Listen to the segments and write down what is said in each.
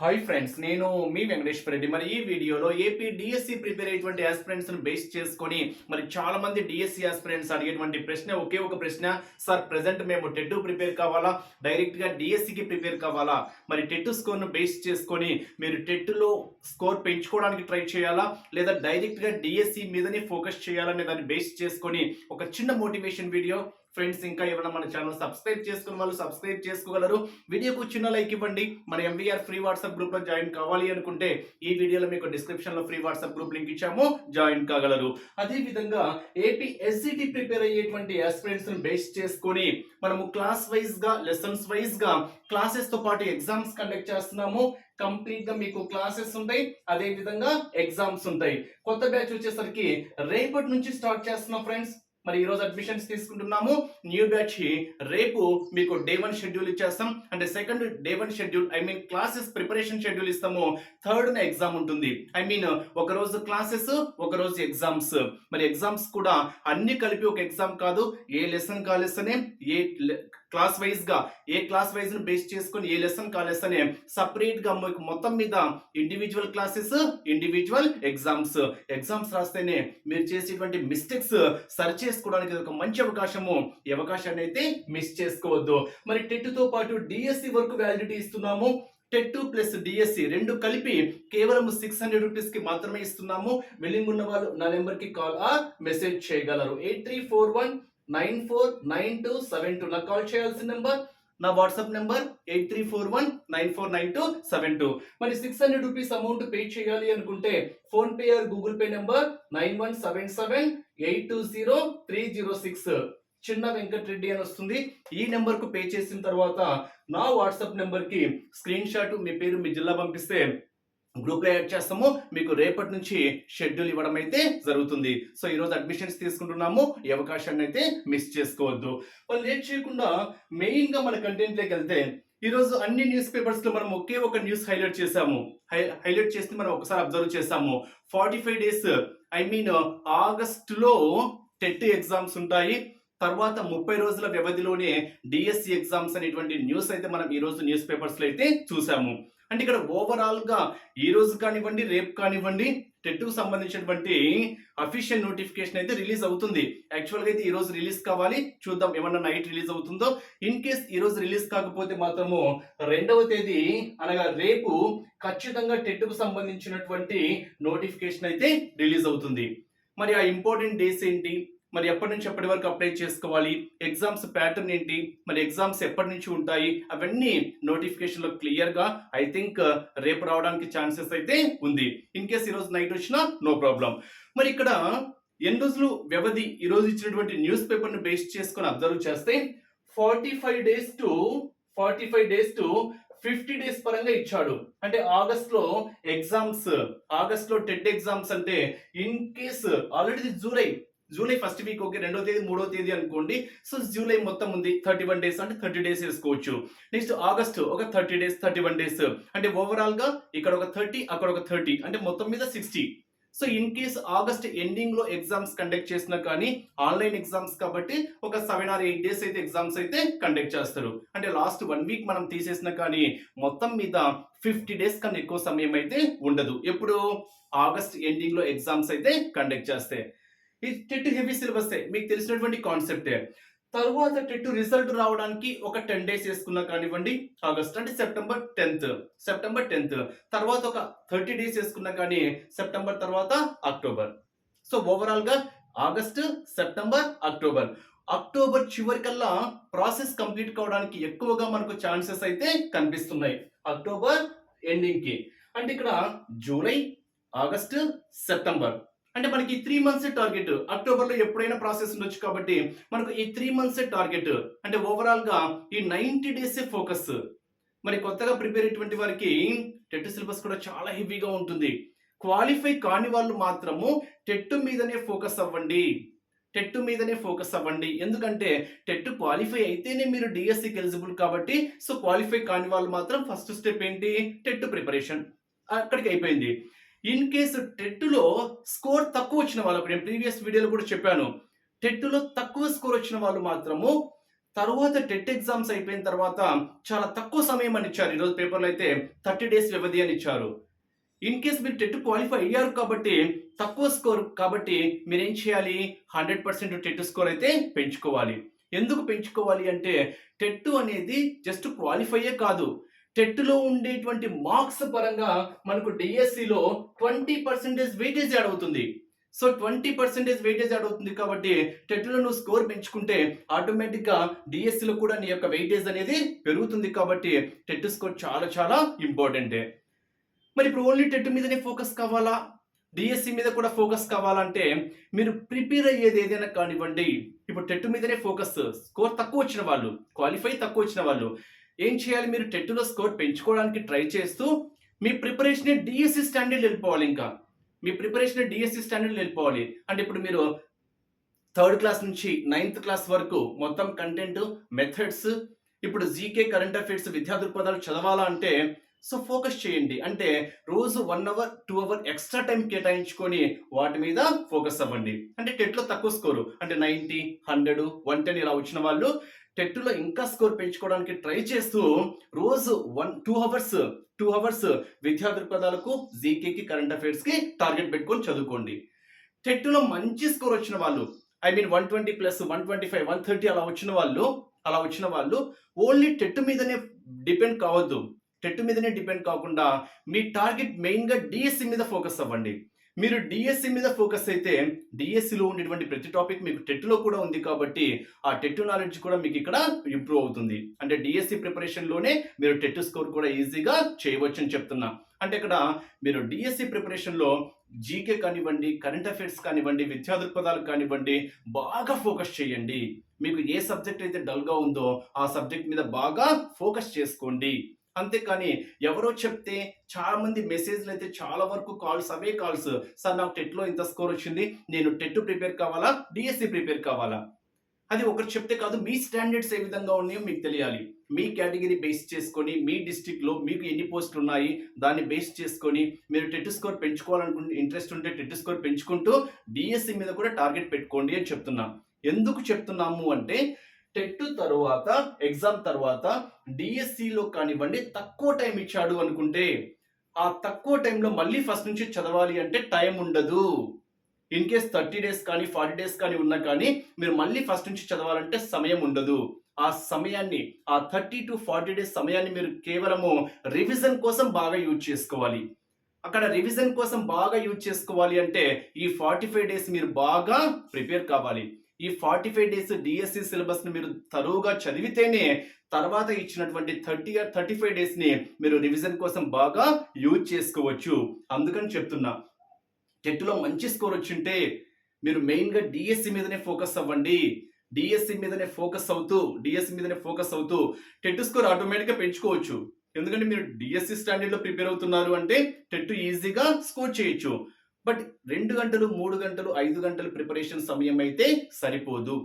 Hi friends నేను మీ వెంకటేశ్వర రెడ్డి. మరి ఈ వీడియోలో ఏపీ డిఎస్సి ప్రిపేర్ అయ్యేటువంటి ఆస్పిరెంట్స్ను బేస్ చేసుకొని మరి చాలా మంది డిఎస్సి ఆస్పిరెంట్స్ అడిగేటువంటి ప్రశ్న ఒకే ఒక ప్రశ్న. సార్ ప్రెసెంట్ మేము టెట్ ప్రిపేర్ కావాలా? డైరెక్ట్గా ప్రిపేర్ కావాలా? మరి టెట్ స్కోర్ను బేస్ చేసుకొని మీరు టెట్లో స్కోర్ పెంచుకోవడానికి ట్రై చేయాలా? లేదా డైరెక్ట్గా డిఎస్సి మీదనే ఫోకస్ చేయాలనే దాన్ని బేస్ చేసుకొని ఒక చిన్న మోటివేషన్ వీడియో ఫ్రెండ్స్ ఇంకా ఏమైనా మన ఛానల్ సబ్స్క్రైబ్ చేసుకున్న వాళ్ళు సబ్స్క్రైబ్ చేసుకోగలరు. వీడియోకు చిన్న లైక్ ఇవ్వండి. మన ఎంబీఆర్ ఫ్రీ వాట్సాప్ గ్రూప్లో జాయిన్ కావాలి అనుకుంటే ఈ వీడియోలో మీకు డిస్క్రిప్షన్లో ఫ్రీ వాట్సాప్ గ్రూప్ లింక్ ఇచ్చాము. జాయిన్ కాగలరు. అదే విధంగా ఏపీ ఎస్సిటి ప్రిపేర్ అయ్యేటువంటి ఆస్పిరెంట్స్ బేస్ చేసుకొని మనము క్లాస్ వైజ్గా లెసన్స్ వైజ్గా క్లాసెస్తో పాటు ఎగ్జామ్స్ కండక్ట్ చేస్తున్నాము. కంప్లీట్గా మీకు క్లాసెస్ ఉంటాయి. అదే విధంగా ఎగ్జామ్స్ ఉంటాయి. కొత్త బ్యాచ్ వచ్చేసరికి రేపటి నుంచి స్టార్ట్ చేస్తున్నాం ఫ్రెండ్స్ మరి ఈరోజు అడ్మిషన్స్ తీసుకుంటున్నాము. న్యూ బ్యాచ్ రేపు మీకు డే వన్ షెడ్యూల్ ఇచ్చేస్తాం. అంటే second day one schedule I mean classes preparation schedule ఇస్తాము. థర్డ్ ఎగ్జామ్ ఉంటుంది. ఐ మీన్ ఒక రోజు క్లాసెస్ ఒక రోజు ఎగ్జామ్స్ మరి ఎగ్జామ్స్ కూడా అన్ని కలిపి ఒక ఎగ్జామ్ కాదు. ఏ లెసన్ కా లెసన్ ఏ క్లాస్ వైజ్గా ఏ క్లాస్ వైజ్ను బేస్ చేసుకొని ఏ లెసన్ కా లెసన్ సపరేట్గా మీకు మొత్తం మీద individual classes individual exams exams రాస్తేనే మీరు చేసేటువంటి మిస్టేక్స్ సరి చేసుకోవడానికి ఒక మంచి అవకాశము. ఈ అవకాశాన్ని అయితే మిస్ చేసుకోవద్దు. మరి టెట్తో పాటు డిఎస్సి వరకు వ్యాలిడిటీ ఇస్తున్నాము. టెట్ ప్లస్ డిఎస్సి రెండు కలిపి కేవలం సిక్స్ హండ్రెడ్ రూపీస్కి మాత్రమే ఇస్తున్నాము. వెల్లింగ్ ఉన్న వాళ్ళు నా నెంబర్కి కాల్ ఆర్ మెసేజ్ చేయగలరు. Eight three four one nine four nine two seven two నాకు కాల్ చేయాల్సిన నెంబర్ నా WhatsApp number eight three four one nine four nine two seven two. మరి six hundred rupees amount pay చేయాలి అనుకుంటే PhonePe or Google Pay number nine one seven seven eight two zero three zero six. చిన్న వెంకటరెడ్డి అని వస్తుంది. ఈ నెంబర్కు pay చేసిన తర్వాత నా వాట్సాప్ నెంబర్కి స్క్రీన్ షాట్ మీ పేరు మీ జిల్లా పంపిస్తే గ్రూప్ యాడ్ చేస్తాము. మీకు రేపటి నుంచి షెడ్యూల్ ఇవ్వడం అయితే జరుగుతుంది. సో ఈరోజు అడ్మిషన్స్ తీసుకుంటున్నాము. ఈ అవకాశాన్ని అయితే మిస్ చేసుకోవద్దు. వాళ్ళు లేట్ చేయకుండా మెయిన్గా మన కంటెంట్లోకి వెళ్తే ఈరోజు అన్ని న్యూస్ పేపర్స్లో మనం ఒకే ఒక న్యూస్ హైలైట్ చేసాము హై హైలైట్ చేస్తే మనం ఒకసారి అబ్జర్వ్ చేసాము forty five days I mean ఆగస్ట్లో టెట్ ఎగ్జామ్స్ ఉంటాయి. తర్వాత ముప్పై రోజుల వ్యవధిలోనే డిఎస్సి ఎగ్జామ్స్ అనేటువంటి న్యూస్ అయితే మనం ఈరోజు న్యూస్ పేపర్స్లో అయితే చూసాము అంటే ఇక్కడ ఓవరాల్గా ఈ రోజు కానివ్వండి రేపు కానివ్వండి టెట్టుకు సంబంధించినటువంటి అఫీషియల్ నోటిఫికేషన్ అయితే రిలీజ్ అవుతుంది. యాక్చువల్గా అయితే ఈ రోజు రిలీజ్ కావాలి. చూద్దాం ఏమన్నా నైట్ రిలీజ్ అవుతుందో. ఇన్ కేస్ ఈ రోజు రిలీజ్ కాకపోతే మాత్రము రెండవ తేదీ అనగా రేపు ఖచ్చితంగా టెట్టుకు సంబంధించినటువంటి నోటిఫికేషన్ అయితే రిలీజ్ అవుతుంది. మరి ఆ ఇంపార్టెంట్ డేస్ ఏంటి? మరి ఎప్పటి నుంచి ఎప్పటి వరకు అప్లై చేసుకోవాలి? ఎగ్జామ్స్ ప్యాటర్న్ ఏంటి? మరి ఎగ్జామ్స్ ఎప్పటి నుంచి ఉంటాయి? అవన్నీ నోటిఫికేషన్లో క్లియర్గా ఐ థింక్ రేపు రావడానికి ఛాన్సెస్ అయితే ఉంది. ఇన్ కేస్ ఈరోజు నైట్ వచ్చినా నో ప్రాబ్లం మరి ఇక్కడ ఎన్ని రోజులు వ్యవధి? ఈరోజు ఇచ్చినటువంటి న్యూస్ పేపర్ను బేస్ చేసుకొని అబ్జర్వ్ చేస్తే forty five days to forty five days to fifty days పరంగా ఇచ్చాడు. అంటే ఆగస్ట్లో ఎగ్జామ్స్ ఆగస్ట్లో టెట్ ఎగ్జామ్స్ అంటే in case already July July first week okay రెండో తేదీ మూడో తేదీ అనుకోండి. సో జూలై మొత్తం ఉంది. థర్టీ వన్ డేస్ అంటే థర్టీ డేస్ వేసుకోవచ్చు. నెక్స్ట్ ఆగస్ట్ ఒక thirty days thirty one days అంటే ఓవరాల్గా ఇక్కడ ఒక థర్టీ అక్కడ ఒక థర్టీ అంటే మొత్తం మీద sixty so in case August ఎండింగ్లో ఎగ్జామ్స్ కండక్ట్ చేసినా కానీ ఆన్లైన్ ఎగ్జామ్స్ కాబట్టి ఒక సెవెన్ ఆర్ ఎయిట్ డేస్ అయితే ఎగ్జామ్స్ అయితే కండక్ట్ చేస్తారు. అంటే లాస్ట్ వన్ వీక్ మనం తీసేసినా కానీ మొత్తం మీద ఫిఫ్టీ డేస్ కన్నా ఎక్కువ సమయం అయితే ఉండదు. ఎప్పుడు? ఆగస్ట్ ఎండింగ్లో ఎగ్జామ్స్ అయితే కండక్ట్ చేస్తే. టెట్ హెవీ సిలబస్ మీకు తెలిసినటువంటి కాన్సెప్టే. తరువాత టెట్ రిజల్ట్ రావడానికి ఒక టెన్ డేస్ వేసుకున్నా కానివ్వండి ఆగస్ట్ అంటే సెప్టెంబర్ టెన్త్ సెప్టెంబర్ టెన్త్. తర్వాత ఒక థర్టీ డేస్ వేసుకున్నా కానీ సెప్టెంబర్ తర్వాత అక్టోబర్. సో ఓవరాల్గా ఆగస్ట్ సెప్టెంబర్ అక్టోబర్. అక్టోబర్ చివరికల్లా ప్రాసెస్ కంప్లీట్ కావడానికి ఎక్కువగా మనకు ఛాన్సెస్ అయితే కనిపిస్తున్నాయి. అక్టోబర్ ఎండింగ్కి అంటే ఇక్కడ జూలై ఆగస్ట్ సెప్టెంబర్. అంటే మనకి త్రీ మంత్స్ టార్గెట్ అక్టోబర్లో ఎప్పుడైనా ప్రాసెస్ ఉండొచ్చు కాబట్టి మనకు ఈ త్రీ మంత్స్ టార్గెట్ అంటే ఓవరాల్గా ఈ నైన్టీ డేస్ ఫోకస్ మరి కొత్తగా ప్రిపేర్ అయినటువంటి వారికి టెట్ సిలబస్ కూడా చాలా హెవీగా ఉంటుంది. క్వాలిఫై కాని వాళ్ళు మాత్రము టెట్ మీదనే ఫోకస్ అవ్వండి. టెట్ మీదనే ఫోకస్ అవ్వండి. ఎందుకంటే టెట్ క్వాలిఫై అయితేనే మీరు డిఎస్సికి ఎలిజిబుల్ కాబట్టి సో క్వాలిఫై కాని వాళ్ళు మాత్రం ఫస్ట్ స్టెప్ ఏంటి? టెట్ ప్రిపరేషన్ అక్కడికి అయిపోయింది. ఇన్ కేసు టెట్లో స్కోర్ తక్కువ వచ్చిన వాళ్ళకు నేను ప్రీవియస్ వీడియోలో కూడా చెప్పాను టెట్లో తక్కువ స్కోర్ వచ్చిన వాళ్ళు మాత్రము తర్వాత టెట్ ఎగ్జామ్స్ అయిపోయిన తర్వాత చాలా తక్కువ సమయం అని ఇచ్చారు. ఈరోజు పేపర్లో అయితే థర్టీ డేస్ వ్యవధి అని ఇచ్చారు. ఇన్ కేస్ మీరు టెట్ క్వాలిఫై అయ్యారు కాబట్టి తక్కువ స్కోర్ కాబట్టి మీరు ఏం చేయాలి? హండ్రెడ్ పర్సెంట్ టెట్ స్కోర్ అయితే పెంచుకోవాలి. ఎందుకు పెంచుకోవాలి అంటే టెట్ అనేది జస్ట్ క్వాలిఫైయే కాదు. టెట్లో ఉండేటువంటి మార్క్స్ పరంగా మనకు డిఎస్సిలో ట్వంటీ పర్సెంటేజ్ వెయిటేజ్ యాడ్ అవుతుంది. So twenty percentage weightage add అవుతుంది కాబట్టి టెట్లో నువ్వు స్కోర్ పెంచుకుంటే ఆటోమేటిక్గా డిఎస్సిలో కూడా నీ యొక్క వెయిటేజ్ అనేది పెరుగుతుంది కాబట్టి టెట్ స్కోర్ చాలా చాలా ఇంపార్టెంటే. మరి ఇప్పుడు ఓన్లీ టెట్ మీదనే ఫోకస్ కావాలా? డిఎస్సి మీద కూడా ఫోకస్ కావాలంటే మీరు ప్రిపేర్ అయ్యేది ఏదైనా కానివ్వండి. ఇప్పుడు టెట్ మీదనే ఫోకస్. స్కోర్ తక్కువ వచ్చిన వాళ్ళు క్వాలిఫై తక్కువ వచ్చిన వాళ్ళు ఏం చేయాలి? మీరు టెట్లో స్కోర్ పెంచుకోవడానికి ట్రై చేస్తూ మీ ప్రిపరేషన్ డిఎస్సి స్టాండర్డ్ వెళ్ళిపోవాలి ఇంకా. మీ ప్రిపరేషన్ డిఎస్సి స్టాండర్డ్ వెళ్ళిపోవాలి. అంటే ఇప్పుడు మీరు థర్డ్ క్లాస్ నుంచి నైన్త్ క్లాస్ వరకు మొత్తం కంటెంట్ మెథడ్స్ ఇప్పుడు జీకే కరెంట్ అఫైర్స్ విద్యా దృక్పథాలు చదవాలా అంటే సో ఫోకస్ చేయండి. అంటే రోజు one hour two hour extra time కేటాయించుకొని వాటి మీద ఫోకస్ అవ్వండి. అంటే టెట్లో తక్కువ స్కోరు. అంటే నైంటీ హండ్రెడ్ వన్ టెన్ ఇలా వచ్చిన వాళ్ళు టెట్లో ఇంకా స్కోర్ పెంచుకోవడానికి ట్రై చేస్తూ రోజు one two hours two hours విద్యా దృక్పథాలకు జీకేకి కరెంట్ అఫైర్స్కి టార్గెట్ పెట్టుకొని చదువుకోండి. టెట్లో మంచి స్కోర్ వచ్చిన వాళ్ళు I mean one twenty plus one twenty five one thirty అలా వచ్చిన వాళ్ళు అలా వచ్చిన వాళ్ళు ఓన్లీ టెట్ మీదనే డిపెండ్ కావద్దు. టెట్ మీదనే డిపెండ్ కాకుండా మీ టార్గెట్ మెయిన్గా డిఎస్సి మీద ఫోకస్ అవ్వండి. మీరు డిఎస్సి మీద ఫోకస్ అయితే డిఎస్సిలో ఉండేటువంటి ప్రతి టాపిక్ మీకు టెట్లో కూడా ఉంది కాబట్టి ఆ టెట్ నాలెడ్జ్ కూడా మీకు ఇక్కడ ఇంప్రూవ్ అవుతుంది. అంటే డిఎస్సి ప్రిపరేషన్లోనే మీరు టెట్ స్కోర్ కూడా ఈజీగా చేయవచ్చు అని చెప్తున్నా. అంటే ఇక్కడ మీరు డిఎస్సి ప్రిపరేషన్లో జీకే కానివ్వండి కరెంట్ అఫైర్స్ కానివ్వండి విద్యా దృక్పథాలు కానివ్వండి బాగా ఫోకస్ చేయండి. మీకు ఏ సబ్జెక్ట్ అయితే డల్గా ఉందో ఆ సబ్జెక్ట్ మీద బాగా ఫోకస్ చేసుకోండి. అంతేకాని ఎవరో చెప్తే చాలా మంది మెసేజ్లు అయితే చాలా వరకు కాల్స్ అవే కాల్స్ సార్ నాకు టెట్లో ఇంత స్కోర్ వచ్చింది. నేను టెట్ ప్రిపేర్ కావాలా? డిఎస్సి ప్రిపేర్ కావాలా? అది ఒకరు చెప్తే కాదు మీ స్టాండర్డ్స్ ఏ విధంగా ఉన్నాయో మీకు తెలియాలి. మీ కేటగిరీ బేస్ చేసుకొని మీ డిస్టిక్లో మీకు ఎన్ని పోస్టులు ఉన్నాయి దాన్ని బేస్ చేసుకొని మీరు టెట్ స్కోర్ పెంచుకోవాలనుకుంటే ఇంట్రెస్ట్ ఉంటే టెట్ స్కోర్ పెంచుకుంటూ డిఎస్సి మీద కూడా టార్గెట్ పెట్టుకోండి అని చెప్తున్నా. ఎందుకు చెప్తున్నాము అంటే టెట్ తరువాత ఎగ్జామ్ తర్వాత డిఎస్సిలో కానివ్వండి తక్కువ టైం ఇచ్చాడు అనుకుంటే ఆ తక్కువ టైంలో మళ్ళీ ఫస్ట్ నుంచి చదవాలి అంటే టైం ఉండదు. ఇన్ కేస్ థర్టీ డేస్ కానీ ఫార్టీ డేస్ కానీ ఉన్నా కానీ మీరు మళ్ళీ ఫస్ట్ నుంచి చదవాలంటే సమయం ఉండదు. ఆ సమయాన్ని ఆ థర్టీ టు ఫార్టీ డేస్ సమయాన్ని మీరు కేవలము రివిజన్ కోసం బాగా యూజ్ చేసుకోవాలి. అక్కడ రివిజన్ కోసం బాగా యూజ్ చేసుకోవాలి అంటే ఈ ఫార్టీ ఫైవ్ డేస్ మీరు బాగా ప్రిపేర్ కావాలి. ఈ ఫార్టీ ఫైవ్ డేస్ డిఎస్సి సిలబస్ని మీరు తరువుగా చదివితేనే తర్వాత ఇచ్చినటువంటి థర్టీ థర్టీ ఫైవ్ డేస్ని మీరు రివిజన్ కోసం బాగా యూజ్ చేసుకోవచ్చు. అందుకని చెప్తున్నా. టెట్లో మంచి స్కోర్ వచ్చింటే మీరు మెయిన్గా డిఎస్సి మీదనే ఫోకస్ అవ్వండి. డిఎస్సి మీదనే ఫోకస్ అవుతూ డిఎస్సి మీదనే ఫోకస్ అవుతూ టెట్ స్కోర్ ఆటోమేటిక్గా పెంచుకోవచ్చు. ఎందుకంటే మీరు డిఎస్సి స్టాండర్డ్లో ప్రిపేర్ అవుతున్నారు అంటే టెట్ ఈజీగా స్కోర్ చేయొచ్చు. బట్ రెండు గంటలు మూడు గంటలు ఐదు గంటలు ప్రిపరేషన్ సమయం అయితే సరిపోదు.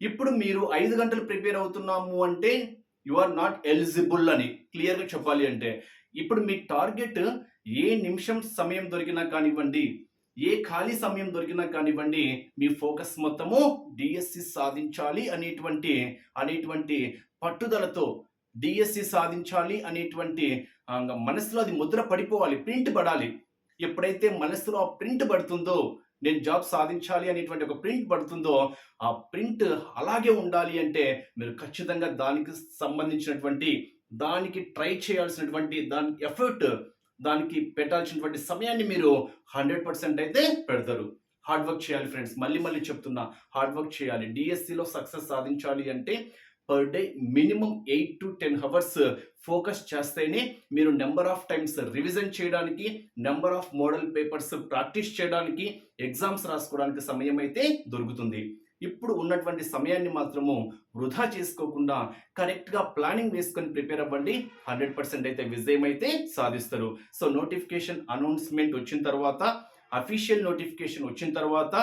ఇప్పుడు మీరు ఐదు గంటలు ప్రిపేర్ అవుతున్నాము అంటే యు ఆర్ నాట్ ఎలిజిబుల్ అని క్లియర్గా చెప్పాలి అంటే ఇప్పుడు మీ టార్గెట్ ఏ నిమిషం సమయం దొరికినా కానివ్వండి ఏ ఖాళీ సమయం దొరికినా కానివ్వండి మీ ఫోకస్ మొత్తము డిఎస్సి సాధించాలి అనేటువంటి అనేటువంటి పట్టుదలతో డిఎస్సి సాధించాలి అనేటువంటి మనసులో అది ముద్ర పడిపోవాలి ప్రింట్ పడాలి. ఎప్పుడైతే మనసులో ఆ ప్రింట్ పడుతుందో నేను జాబ్ సాధించాలి అనేటువంటి ఒక ప్రింట్ పడుతుందో ఆ ప్రింట్ అలాగే ఉండాలి అంటే మీరు ఖచ్చితంగా దానికి సంబంధించినటువంటి దానికి ట్రై చేయాల్సినటువంటి దాని ఎఫర్ట్ దానికి పెట్టాల్సినటువంటి సమయాన్ని మీరు హండ్రెడ్ పర్సెంట్ అయితే పెడతారు. హార్డ్ వర్క్ చేయాలి ఫ్రెండ్స్. మళ్ళీ మళ్ళీ చెప్తున్నా హార్డ్ వర్క్ చేయాలి. డిఎస్సిలో సక్సెస్ సాధించాలి అంటే per day minimum eight to ten hours focus చేస్తేనే మీరు నెంబర్ ఆఫ్ టైమ్స్ రివిజన్ చేయడానికి number of model papers practice చేయడానికి ఎగ్జామ్స్ రాసుకోవడానికి సమయం అయితే దొరుకుతుంది. ఇప్పుడు ఉన్నటువంటి సమయాన్ని మాత్రము వృధా చేసుకోకుండా కరెక్ట్గా ప్లానింగ్ వేసుకొని ప్రిపేర్ అవ్వండి హండ్రెడ్ పర్సెంట్ అయితే విజయం అయితే సాధిస్తారు. సో నోటిఫికేషన్ అనౌన్స్మెంట్ వచ్చిన తర్వాత అఫీషియల్ నోటిఫికేషన్ వచ్చిన తర్వాత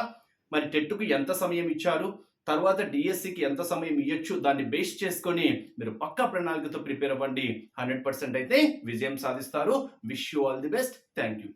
మరి టెట్కు ఎంత సమయం ఇచ్చారు? తర్వాత డిఎస్సికి ఎంత సమయం ఇవ్వచ్చు దాన్ని బేస్ చేసుకొని మీరు పక్కా ప్రణాళికతో ప్రిపేర్ అవ్వండి. హండ్రెడ్ పర్సెంట్ అయితే విజయం సాధిస్తారు. Wish you all the best thank you